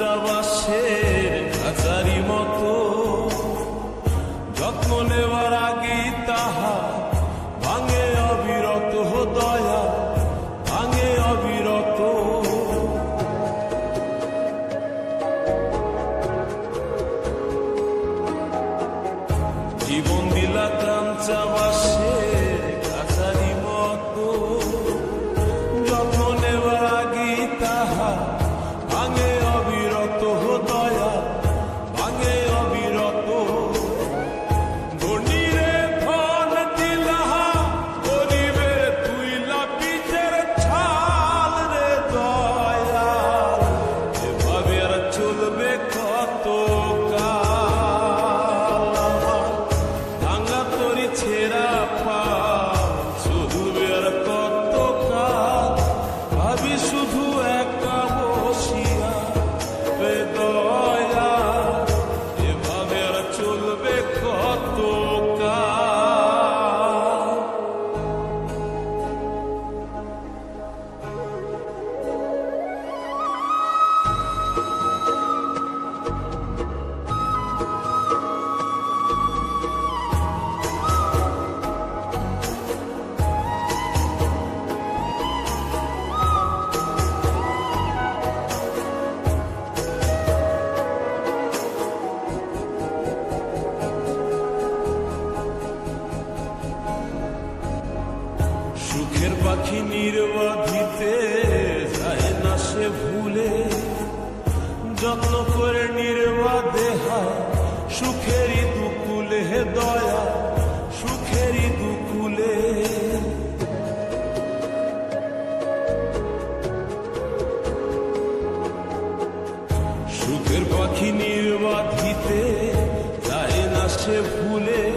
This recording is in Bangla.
চাবাসের 소리치라. শখের পাখি নির্বাধিতে যায় না সে ভুলে। যত্ন করে নির্বাধে সুখেরই দুকুলে হে দয়া, সুখেরই দুকুলে। সুখের পাখি নির্বাধিতে যায় না সে ভুলে।